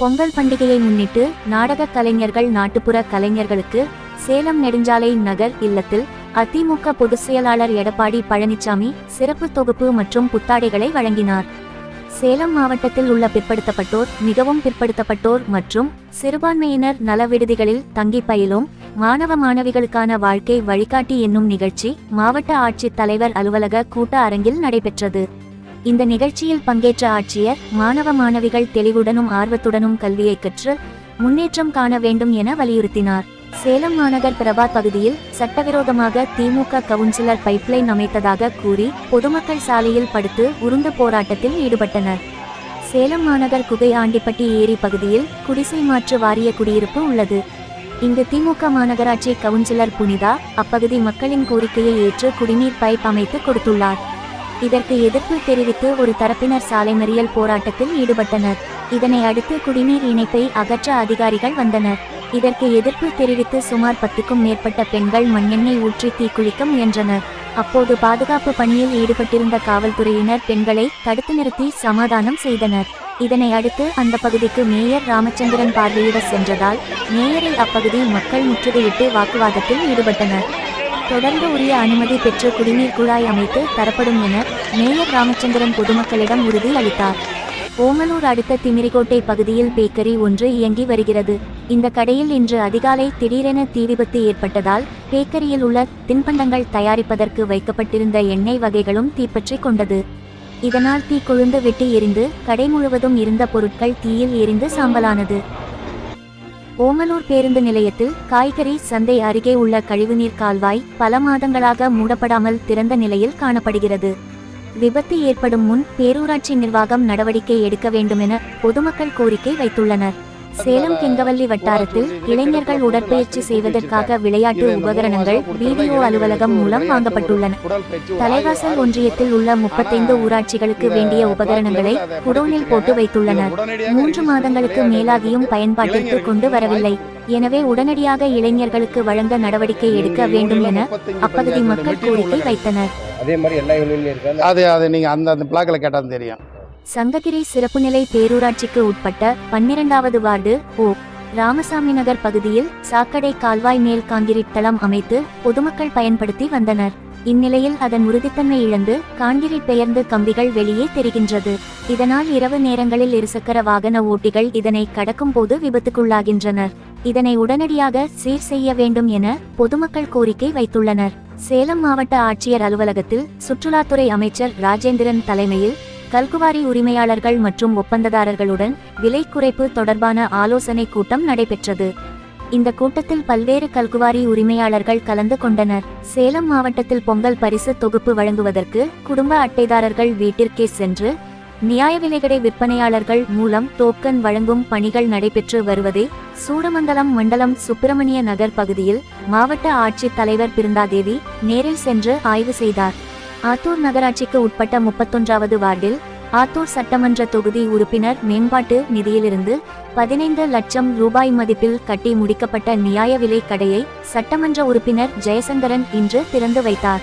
பொங்கல் பண்டிகையை முன்னிட்டு நாடக கலைஞர்கள் நாட்டுப்புற கலைஞர்களுக்கு சேலம் நெடுஞ்சாலை நகர் இல்லத்தில் அதிமுக பொதுச் செயலாளர் எடப்பாடி பழனிசாமி சிறப்பு தொகுப்பு மற்றும் புத்தாடைகளை வழங்கினார். சேலம் மாவட்டத்தில் உள்ள பிற்படுத்தப்பட்டோர் மிகவும் பிற்படுத்தப்பட்டோர் மற்றும் சிறுபான்மையினர் நல விடுதிகளில் தங்கி பயிலும் மாணவ மாணவிகளுக்கான வாழ்க்கை வழிகாட்டி என்னும் நிகழ்ச்சி மாவட்ட ஆட்சித் தலைவர் அலுவலக கூட்ட அரங்கில் நடைபெற்றது. இந்த நிகழ்ச்சியில் பங்கேற்ற ஆட்சியர் மாணவ மாணவிகள் தெளிவுடனும் ஆர்வத்துடனும் கல்வியை கற்று முன்னேற்றம் காண வேண்டும் என வலியுறுத்தினார். சேலம் மாநகர் பிரபாத் பகுதியில் சட்டவிரோதமாக திமுக கவுன்சிலர் பைப்லைன் அமைத்ததாக கூறி பொதுமக்கள் சாலையில் படுத்து உருண்டு போராட்டத்தில் ஈடுபட்டனர். சேலம் மாநகர் குகை ஆண்டிப்பட்டி ஏரி பகுதியில் குடிசை மாற்று வாரிய குடியிருப்பு உள்ளது. இங்கு திமுக மாநகராட்சி கவுன்சிலர் புனிதா அப்பகுதி மக்களின் கோரிக்கையை ஏற்று குடிநீர் பைப் அமைத்து கொடுத்துள்ளார். இதற்கு எதிர்ப்பு தெரிவித்து ஒரு தரப்பினர் சாலை மறியல் போராட்டத்தில் ஈடுபட்டனர். இதனை அடுத்து குடிநீர் இணைப்பை அகற்ற அதிகாரிகள் வந்தனர். இதற்கு எதிர்ப்பு தெரிவித்து சுமார் பத்துக்கும் மேற்பட்ட பெண்கள் மண்ணெண்ணெய் ஊற்றி தீக்குளிக்க முயன்றனர். அப்போது பாதுகாப்பு பணியில் ஈடுபட்டிருந்த காவல்துறையினர் பெண்களை தடுத்து நிறுத்தி சமாதானம் செய்தனர். இதனை அடுத்து அந்த பகுதிக்கு மேயர் ராமச்சந்திரன் பார்வையிட சென்றதால் மேயரை அப்பகுதி மக்கள் முற்றுகையிட்டு வாக்குவாதத்தில் ஈடுபட்டனர். தொடர்ந்து உரிய அனுமதி பெற்று குடிநீர் குழாய் அமைத்து தரப்படும் என மேயர் ராமச்சந்திரன் பொதுமக்களிடம் உறுதி அளித்தார். ஓமலூர் அடுத்த திமிரிக்கோட்டை பகுதியில் பேக்கரி ஒன்று இயங்கி வருகிறது. இந்த கடையில் இன்று அதிகாலை திடீரென தீ விபத்து ஏற்பட்டதால் பேக்கரியில் உள்ள தின்பண்டங்கள் தயாரிப்பதற்கு வைக்கப்பட்டிருந்த எண்ணெய் வகைகளும் தீப்பற்றிக் கொண்டது. இதனால் தீ கொழுந்து வெட்டி எரிந்து கடை முழுவதும் இருந்த பொருட்கள் தீயில் எரிந்து சாம்பலானது. ஓமலூர் பேருந்து நிலையத்தில் காய்கறி சந்தை அருகே உள்ள கழிவுநீர் கால்வாய் பல மாதங்களாக மூடப்படாமல் திறந்த நிலையில் காணப்படுகிறது. விபத்து ஏற்படும் முன் பேரூராட்சி நிர்வாகம் நடவடிக்கை எடுக்க வேண்டுமென பொதுமக்கள் கோரிக்கை வைத்துள்ளனர். சேலம் கெங்கவல்லி வட்டாரத்தில் இளைஞர்கள் உடற்பயிற்சி செய்வதற்காக விளையாட்டு உபகரணங்கள் பிடிஓ அலுவலகம் மூலம் வாங்கப்பட்டுள்ளன. தலைவாசல் ஒன்றியத்தில் உள்ள முப்பத்தைந்து ஊராட்சிகளுக்கு வேண்டிய உபகரணங்களை குடோனில் போட்டு வைத்துள்ளனர். மூன்று மாதங்களுக்கு மேலாகியும் பயன்பாட்டிற்கு கொண்டு வரவில்லை. எனவே உடனடியாக இளைஞர்களுக்கு வழங்க நடவடிக்கை எடுக்க வேண்டும் என அப்பகுதி மக்கள் கோரிக்கை வைத்தனர். அதே மாதிரி எல்லா அது அது நீங்கள் அந்த அந்த பிளாக்கில் கேட்டால் தெரியும். சங்ககிரி சிறப்புநிலை பேரூராட்சிக்கு உட்பட்ட பன்னிரண்டாவது வார்டு ஓ. ராமசாமி நகர் பகுதியில் சாக்கடை கால்வாய் மேல் காங்கிரீட் தளம் அமைத்து பொதுமக்கள் பயன்படுத்தி வந்தனர். இந்நிலையில் அதன் உறுதித்தன்மை இழந்து கான்கிரீட் பெயர்ந்து கம்பிகள் வெளியே தெரிகின்றது. இதனால் இரவு நேரங்களில் இருசக்கர வாகன ஓட்டிகள் இதனை கடக்கும் போது விபத்துக்குள்ளாகின்றனர். இதனை உடனடியாக சீர் செய்ய வேண்டும் என பொதுமக்கள் கோரிக்கை வைத்துள்ளனர். சேலம் மாவட்ட ஆட்சியர் அலுவலகத்தில் சுற்றுலாத்துறை அமைச்சர் ராஜேந்திரன் தலைமையில் கல்குவாரி உரிமையாளர்கள் மற்றும் ஒப்பந்ததாரர்களுடன் விலை குறைப்பு தொடர்பான ஆலோசனை கூட்டம் நடைபெற்றது. இந்த கூட்டத்தில் பல்வேறு கல்குவாரி உரிமையாளர்கள் கலந்து கொண்டனர். சேலம் மாவட்டத்தில் பொங்கல் பரிசு தொகுப்பு வழங்குவதற்கு குடும்ப அட்டைதாரர்கள் வீட்டிற்கே சென்று நியாய விலைக்கடை விற்பனையாளர்கள் மூலம் டோக்கன் வழங்கும் பணிகள் நடைபெற்று வருவதை சூடமங்கலம் மண்டலம் சுப்பிரமணிய நகர் பகுதியில் மாவட்ட ஆட்சித் தலைவர் பிருந்தாதேவி நேரில் சென்று ஆய்வு செய்தார். ஆத்தூர் நகராட்சிக்கு உட்பட்ட முப்பத்தொன்றாவது வார்டில் ஆத்தூர் சட்டமன்ற தொகுதி உறுப்பினர் மேம்பாட்டு நிதியிலிருந்து பதினைந்து லட்சம் ரூபாய் மதிப்பில் கட்டி முடிக்கப்பட்ட நியாய விலை கடையை சட்டமன்ற உறுப்பினர் ஜெயசங்கரன் இன்று திறந்து வைத்தார்.